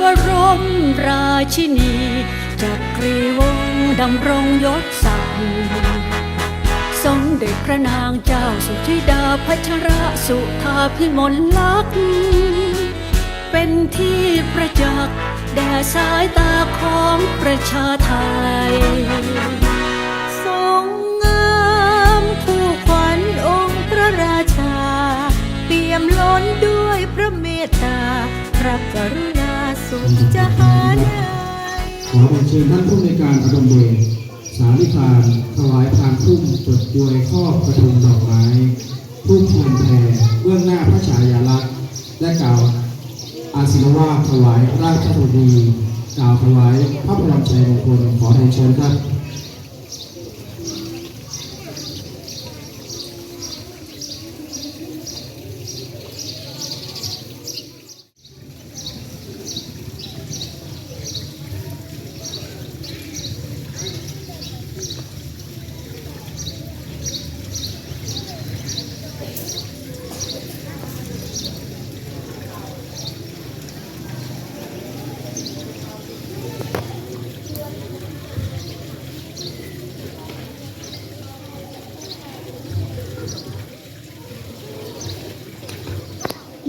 บรมราชินีจักรีวงศ์ดำรงยศศักดิ์สมเด็จพระนางเจ้าสุธิดาพัชรสุธาพิมลลักษณ์เป็นที่ประจักษ์แด่สายตาของประชาไทยทรงงามผู้ขวัญองค์พระราชา เปี่ยมล้นด้วยพระเมตตาพระกรุณา สุดจะหาได้ขอเรียนเชิญท่านผู้ในการอดมเดชสาริพานถวายทานพุ่มจดด้วยครอบกระทุมดอกไม้พุ่มพวงแผ่เบื้องหน้าพระฉายาลักษณ์และกล่าวอาศิลวาถวายราชธนีกล่าวถวายพระบรมชัยมงคลขอเรียนเชิญครับ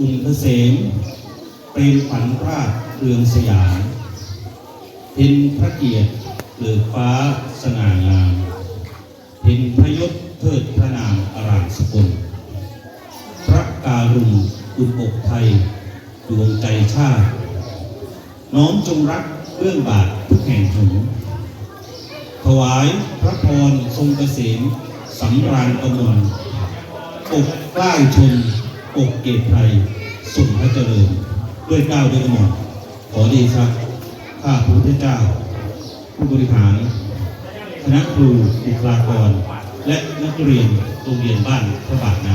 อุ่นเกษมเปรมขวัญราชเรืองสยามพินพระเกียรติเลือฟ้าสง่างามพินพระยศเทิดพระนามอารามสกุลพระการุณอุ่นอกไทย ดวงใจชาติ น้อมจงรักเรื่องบาททุกแห่งหนถวายพระพรทรงเกษมสำราญประมวลอกกล้าชน อกเกตไทยสุขพระเจริญ ด้วยก้าวด้วยกระหม่อมขอดีครับข้าพระพุทธเจ้า ผู้บริหารคณะครูบุคลากร และนักเรียนโรงเรียนบ้านพระบาทนา